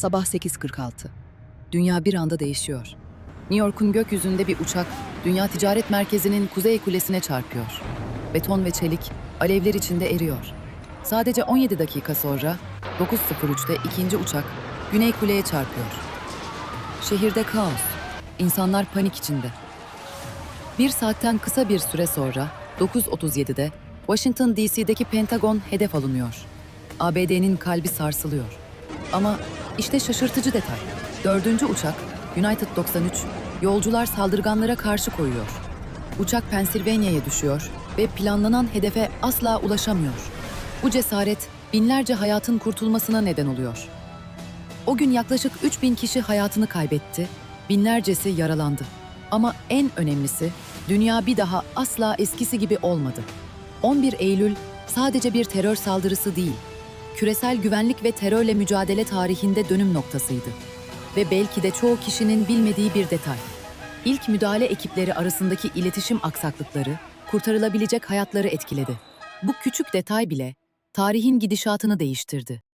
Sabah 8.46. Dünya bir anda değişiyor. New York'un gökyüzünde bir uçak, Dünya Ticaret Merkezi'nin kuzey kulesine çarpıyor. Beton ve çelik, alevler içinde eriyor. Sadece 17 dakika sonra 9.03'te ikinci uçak Güney Kule'ye çarpıyor. Şehirde kaos. İnsanlar panik içinde. Bir saatten kısa bir süre sonra 9.37'de Washington DC'deki Pentagon hedef alınıyor. ABD'nin kalbi sarsılıyor. Ama işte şaşırtıcı detay. Dördüncü uçak, United 93, yolcular saldırganlara karşı koyuyor. Uçak Pensilvanya'ya düşüyor ve planlanan hedefe asla ulaşamıyor. Bu cesaret binlerce hayatın kurtulmasına neden oluyor. O gün yaklaşık 3000 kişi hayatını kaybetti, binlercesi yaralandı. Ama en önemlisi, dünya bir daha asla eskisi gibi olmadı. 11 Eylül sadece bir terör saldırısı değil, küresel güvenlik ve terörle mücadele tarihinde dönüm noktasıydı. Ve belki de çoğu kişinin bilmediği bir detay. İlk müdahale ekipleri arasındaki iletişim aksaklıkları kurtarılabilecek hayatları etkiledi. Bu küçük detay bile tarihin gidişatını değiştirdi.